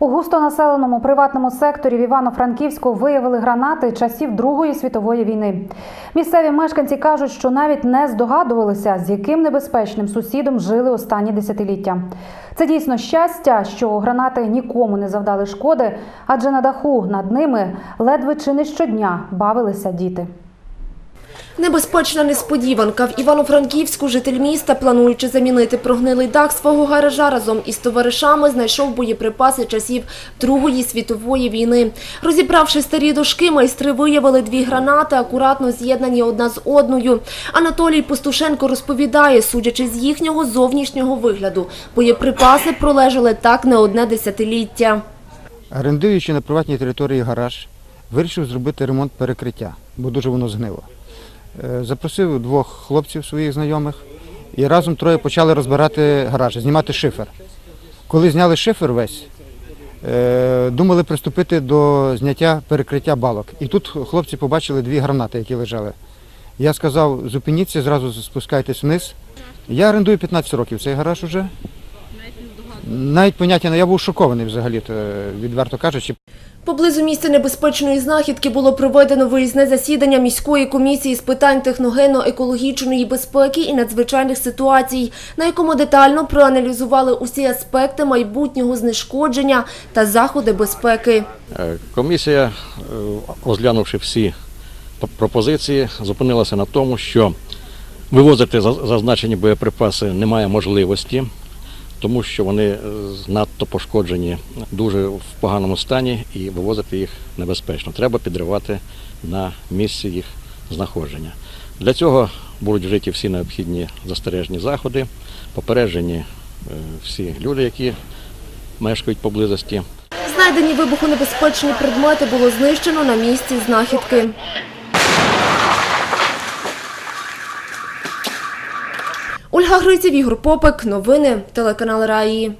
У густонаселеному приватному секторі в Івано-Франківську виявили гранати часів Другої світової війни. Місцеві мешканці кажуть, що навіть не здогадувалися, з яким небезпечним сусідом жили останні десятиліття. Це дійсно щастя, що гранати нікому не завдали шкоди, адже на даху над ними ледве чи не щодня бавилися діти. Небезпечна несподіванка. В Івано-Франківську житель міста, плануючи замінити прогнилий дах свого гаража, разом із товаришами знайшов боєприпаси часів Другої світової війни. Розібравши старі дошки, майстри виявили дві гранати, акуратно з'єднані одна з одною. Анатолій Пустушенко розповідає, судячи з їхнього зовнішнього вигляду, боєприпаси пролежали так не одне десятиліття. Орендуючи на приватній території гараж, вирішив зробити ремонт перекриття, бо дуже воно згнило. Е, Запросив двох хлопців своїх знайомих і разом троє почали розбирати гараж, знімати шифер. Коли зняли шифер весь, е, думали приступити до зняття перекриття балок. І тут хлопці побачили дві гранати, які лежали. Я сказав, зупиніться, зразу спускайтесь вниз. Я орендую 15 років цей гараж уже. Навіть поняття, я був шокований взагалі, відверто кажучи. Поблизу місця небезпечної знахідки було проведено виїзне засідання міської комісії з питань техногенно-екологічної безпеки і надзвичайних ситуацій, на якому детально проаналізували усі аспекти майбутнього знешкодження та заходи безпеки. Е, Комісія, е, розглянувши всі пропозиції, зупинилася на тому, що вивозити зазначені боєприпаси немає можливості, тому що вони е, надто пошкоджені, дуже в поганому стані і вивозити їх небезпечно. Треба підривати на місці їх знаходження. Для цього будуть вжиті всі необхідні застережні заходи, попереджені е, всі люди, які мешкають поблизості. Знайдені вибухонебезпечні предмети було знищено на місці знахідки. Ольга Гриців, Ігор Попик. Новини телеканал Раї.